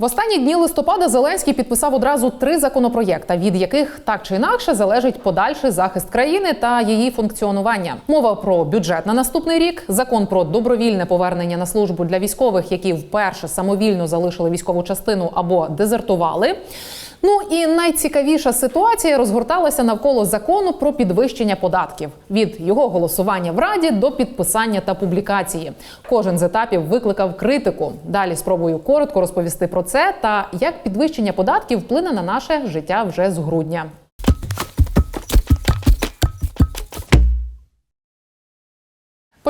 В останні дні листопада Зеленський підписав одразу три законопроєкта, від яких так чи інакше залежить подальший захист країни та її функціонування. Мова про бюджет на наступний рік, закон про добровільне повернення на службу для військових, які вперше самовільно залишили військову частину або дезертували. Ну і найцікавіша ситуація розгорталася навколо закону про підвищення податків від його голосування в раді до підписання та публікації. Кожен з етапів викликав критику. Далі спробую коротко розповісти про це та як підвищення податків вплине на наше життя вже з грудня.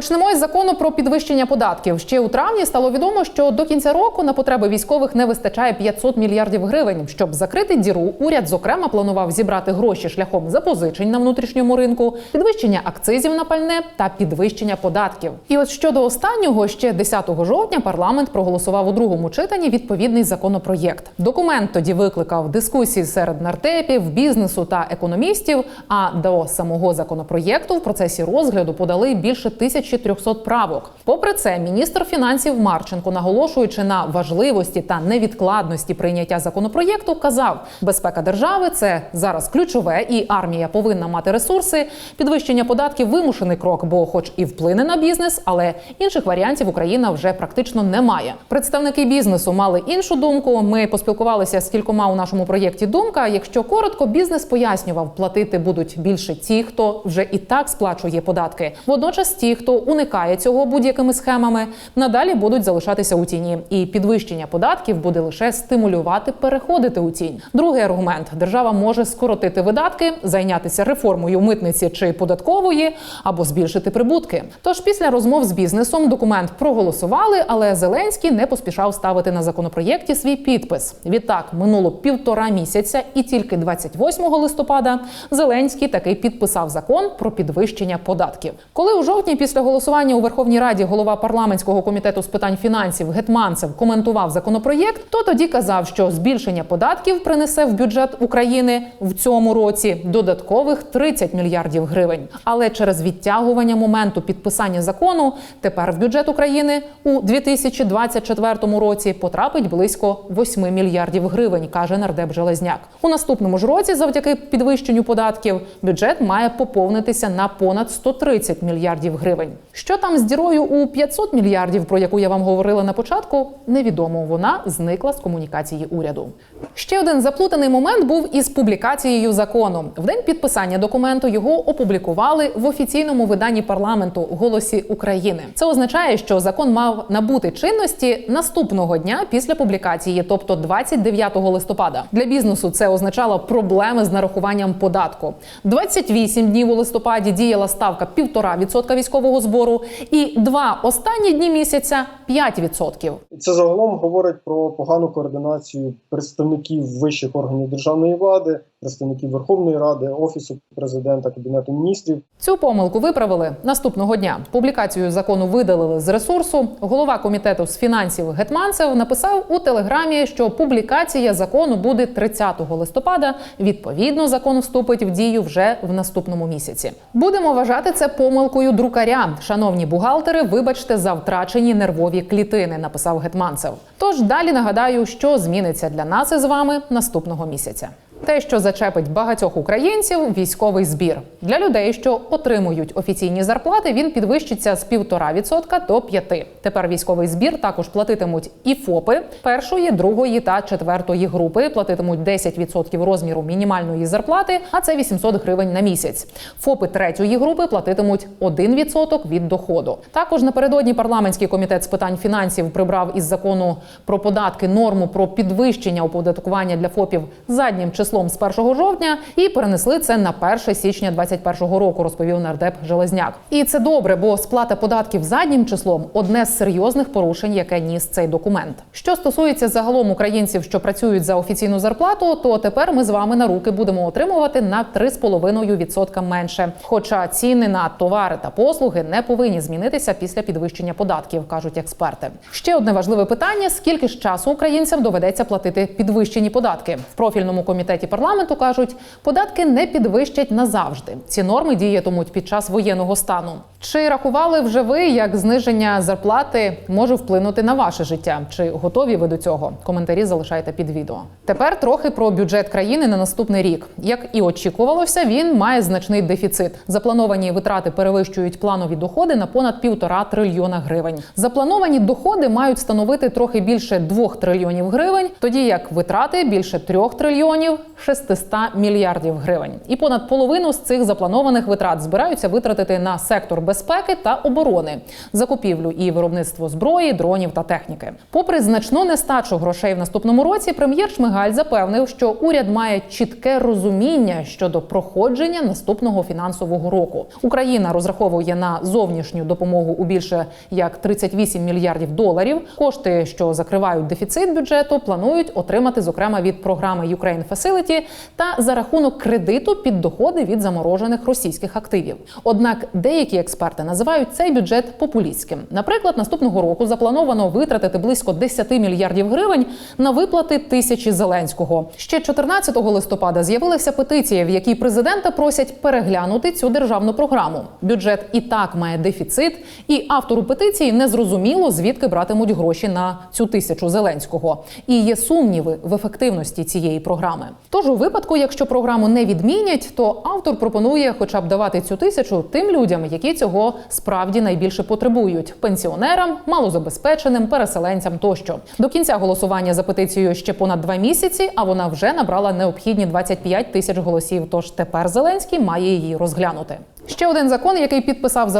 Почнемо із закону про підвищення податків. Ще у травні стало відомо, що до кінця року на потреби військових не вистачає 500 мільярдів гривень. Щоб закрити діру, уряд зокрема планував зібрати гроші шляхом запозичень на внутрішньому ринку, підвищення акцизів на пальне та підвищення податків. І от щодо останнього, ще 10 жовтня парламент проголосував у другому читанні відповідний законопроєкт. Документ тоді викликав дискусії серед нартепів, бізнесу та економістів. А до самого законопроєкту в процесі розгляду подали більше 1300 правок. Попри це, міністр фінансів Марченко, наголошуючи на важливості та невідкладності прийняття законопроєкту, казав: безпека держави це зараз ключове, і армія повинна мати ресурси. Підвищення податків вимушений крок, бо, хоч і вплине на бізнес, але інших варіантів Україна вже практично не має. Представники бізнесу мали іншу думку. Ми поспілкувалися з кількома у нашому проєкті. Думка, якщо коротко, бізнес пояснював, платити будуть більше ті, хто вже і так сплачує податки. Водночас ті, хто уникає цього будь-якими схемами, надалі будуть залишатися у тіні, і підвищення податків буде лише стимулювати переходити у тінь. Другий аргумент: держава може скоротити видатки, зайнятися реформою митниці чи податкової або збільшити прибутки. Тож після розмов з бізнесом документ проголосували, але Зеленський не поспішав ставити на законопроєкті свій підпис. Відтак минуло півтора місяця, і тільки 28 листопада Зеленський таки підписав закон про підвищення податків. Коли у жовтні після голосування у Верховній Раді голова парламентського комітету з питань фінансів Гетманцев коментував законопроєкт, то тоді казав, що збільшення податків принесе в бюджет України в цьому році додаткових 30 мільярдів гривень. Але через відтягування моменту підписання закону тепер в бюджет України у 2024 році потрапить близько 8 мільярдів гривень, каже нардеп Железняк. У наступному ж році, завдяки підвищенню податків, бюджет має поповнитися на понад 130 мільярдів гривень. Що там з дірою у 500 мільярдів, про яку я вам говорила на початку, невідомо. Вона зникла з комунікації уряду. Ще один заплутаний момент був із публікацією закону. В день підписання документу його опублікували в офіційному виданні парламенту Голосі України. Це означає, що закон мав набути чинності наступного дня після публікації, тобто 29 листопада. Для бізнесу це означало проблеми з нарахуванням податку. 28 днів у листопаді діяла ставка 1,5% військового збору, і два останні дні місяця 5%. Це загалом говорить про погану координацію представників вищих органів державної влади, представників Верховної Ради, Офісу президента, Кабінету міністрів. Цю помилку виправили наступного дня. Публікацію закону видалили з ресурсу. Голова комітету з фінансів Гетманцев написав у телеграмі, що публікація закону буде 30 листопада. Відповідно, закон вступить в дію вже в наступному місяці. Будемо вважати це помилкою друкаря. Шановні бухгалтери, вибачте за втрачені нервові клітини. Написав Гетманцев. Тож далі нагадаю, що зміниться для нас із вами наступного місяця. Те, що зачепить багатьох українців, військовий збір для людей, що отримують офіційні зарплати, він підвищиться з 1,5% до 5%. Тепер військовий збір також платитимуть і ФОПи першої, другої та четвертої групи. Платитимуть 10% розміру мінімальної зарплати, а це 800 гривень на місяць. ФОПи третьої групи платитимуть 1% від доходу. Також напередодні парламентський комітет з питань фінансів прибрав із закону про податки норму про підвищення оподаткування для ФОПів заднім числом з 1 жовтня і перенесли це на 1 січня 2021 року, розповів нардеп Железняк. І це добре, бо сплата податків заднім числом одне з серйозних порушень, яке ніс цей документ. Що стосується загалом українців, що працюють за офіційну зарплату, то тепер ми з вами на руки будемо отримувати на 3,5% менше. Хоча ціни на товари та послуги не повинні змінитися після підвищення податків, кажуть експерти. Ще одне важливе питання: скільки ж часу українцям доведеться платити підвищені податки в профільному комітеті парламенту кажуть, податки не підвищать назавжди. Ці норми діятимуть під час воєнного стану. Чи рахували вже ви, як зниження зарплати може вплинути на ваше життя? Чи готові ви до цього? Коментарі залишайте під відео. Тепер трохи про бюджет країни на наступний рік. Як і очікувалося, він має значний дефіцит. Заплановані витрати перевищують планові доходи на понад півтора трильйона гривень. Заплановані доходи мають становити трохи більше двох трильйонів гривень, тоді як витрати більше трьох трильйонів 600 мільярдів гривень. І понад половину з цих запланованих витрат збираються витратити на сектор безпеки та оборони, закупівлю і виробництво зброї, дронів та техніки. Попри значну нестачу грошей в наступному році, прем'єр Шмигаль запевнив, що уряд має чітке розуміння щодо проходження наступного фінансового року. Україна розраховує на зовнішню допомогу у більше як 38 мільярдів доларів. Кошти, що закривають дефіцит бюджету, планують отримати зокрема від програми Ukraine Facility та за рахунок кредиту під доходи від заморожених російських активів. Однак деякі експерти називають цей бюджет популістським. Наприклад, наступного року заплановано витратити близько 10 мільярдів гривень на виплати тисячі Зеленського. Ще 14 листопада з'явилася петиція, в якій президента просять переглянути цю державну програму. Бюджет і так має дефіцит, і автору петиції не зрозуміло, звідки братимуть гроші на цю тисячу Зеленського. І є сумніви в ефективності цієї програми. Тож у випадку, якщо програму не відмінять, то автор пропонує хоча б давати цю тисячу тим людям, які цього справді найбільше потребують: пенсіонерам, малозабезпеченим, переселенцям тощо. До кінця голосування за петицію ще понад два місяці, а вона вже набрала необхідні 25 тисяч голосів. Тож тепер Зеленський має її розглянути. Ще один закон, який підписав Зеленський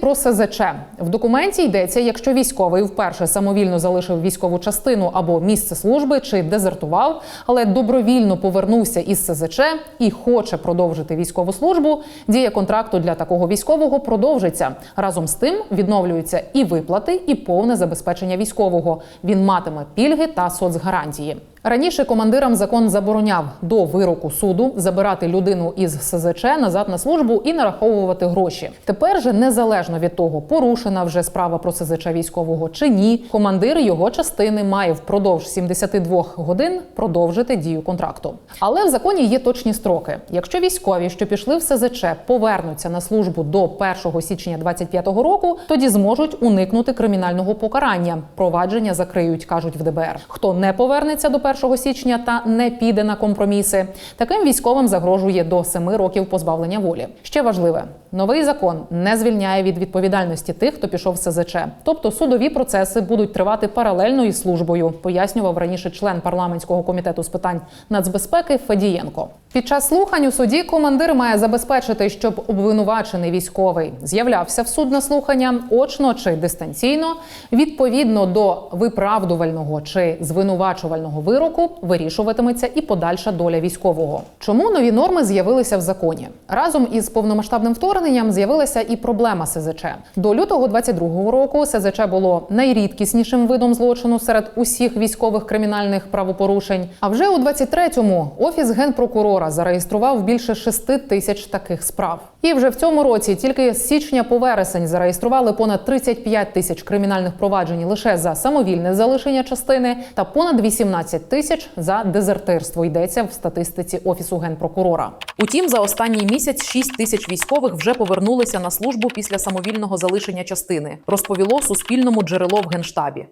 про СЗЧ. В документі йдеться, якщо військовий вперше самовільно залишив військову частину або місце служби чи дезертував, але добровільно повернувся із СЗЧ і хоче продовжити військову службу, дія контракту для такого військового продовжиться. Разом з тим відновлюються і виплати, і повне забезпечення військового. Він матиме пільги та соцгарантії. Раніше командирам закон забороняв до вироку суду забирати людину із СЗЧ назад на службу і нараховувати гроші. Тепер же незалежно від того, порушена вже справа про СЗЧ військового чи ні, командир його частини має впродовж 72 годин продовжити дію контракту. Але в законі є точні строки. Якщо військові, що пішли в СЗЧ, повернуться на службу до 1 січня 2025 року, тоді зможуть уникнути кримінального покарання. Провадження закриють, кажуть в ДБР. Хто не повернеться до 1 січня та не піде на компроміси, таким військовим загрожує до 7 років позбавлення волі. Ще важливе, новий закон не звільняє від відповідальності тих, хто пішов в СЗЧ. Тобто судові процеси будуть тривати паралельно із службою, пояснював раніше член парламентського комітету з питань нацбезпеки Федієнко. Під час слухань у суді командир має забезпечити, щоб обвинувачений військовий з'являвся в суд на слухання очно чи дистанційно, відповідно до виправдувального чи звинувачувального вироку вирішуватиметься і подальша доля військового. Чому нові норми з'явилися в законі? Разом із повномасштабним вторгненням з'явилася і проблема СЗЧ. До лютого 22-го року СЗЧ було найрідкіснішим видом злочину серед усіх військових кримінальних правопорушень. А вже у 23-му офіс генпрокурора зареєстрував більше 6 тисяч таких справ. І вже в цьому році тільки з січня по вересень зареєстрували понад 35 тисяч кримінальних проваджень лише за самовільне залишення частини та понад 18 тисяч за дезертирство. Йдеться в статистиці офісу генпрокурора. Утім, за останній місяць 6 тисяч військових вже повернулися на службу після самовільного залишення частини. Розповіло суспільному джерело в генштабі.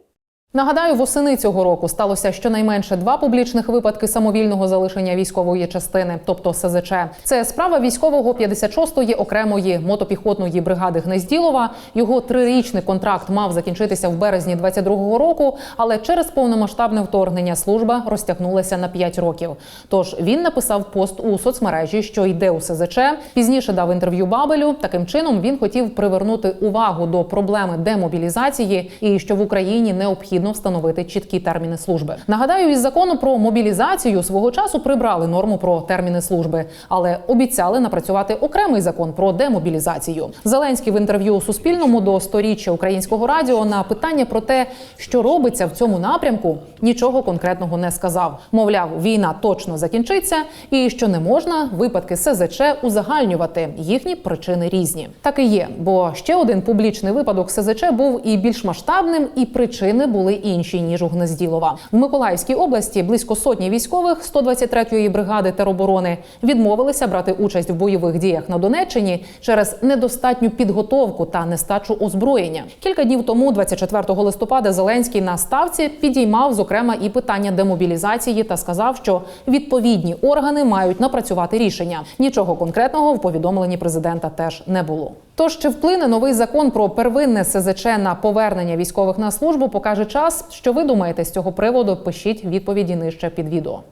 Нагадаю, восени цього року сталося щонайменше два публічних випадки самовільного залишення військової частини, тобто СЗЧ. Це справа військового 56-ї окремої мотопіхотної бригади Гнезділова. Його трирічний контракт мав закінчитися в березні 22-го року, але через повномасштабне вторгнення служба розтягнулася на 5 років. Тож він написав пост у соцмережі, що йде у СЗЧ. Пізніше дав інтерв'ю Бабелю. Таким чином він хотів привернути увагу до проблеми демобілізації і що в Україні необхідно встановити чіткі терміни служби. Нагадаю, із закону про мобілізацію свого часу прибрали норму про терміни служби, але обіцяли напрацювати окремий закон про демобілізацію. Зеленський в інтерв'ю Суспільному до сторіччя українського радіо на питання про те, що робиться в цьому напрямку, нічого конкретного не сказав. Мовляв, війна точно закінчиться, і що не можна випадки СЗЧ узагальнювати. Їхні причини різні. Так і є, бо ще один публічний випадок СЗЧ був і більш масштабним, і причини були були інші ніж у Гнезділова. В Миколаївській області близько сотні військових 123-ї бригади тероборони відмовилися брати участь в бойових діях на Донеччині через недостатню підготовку та нестачу озброєння. Кілька днів тому, 24 листопада, Зеленський на ставці підіймав зокрема і питання демобілізації та сказав, що відповідні органи мають напрацювати рішення. Нічого конкретного в повідомленні президента теж не було. Тож чи вплине новий закон про первинне СЗЧ на повернення військових на службу, покаже час. Що ви думаєте з цього приводу? Пишіть відповіді нижче під відео.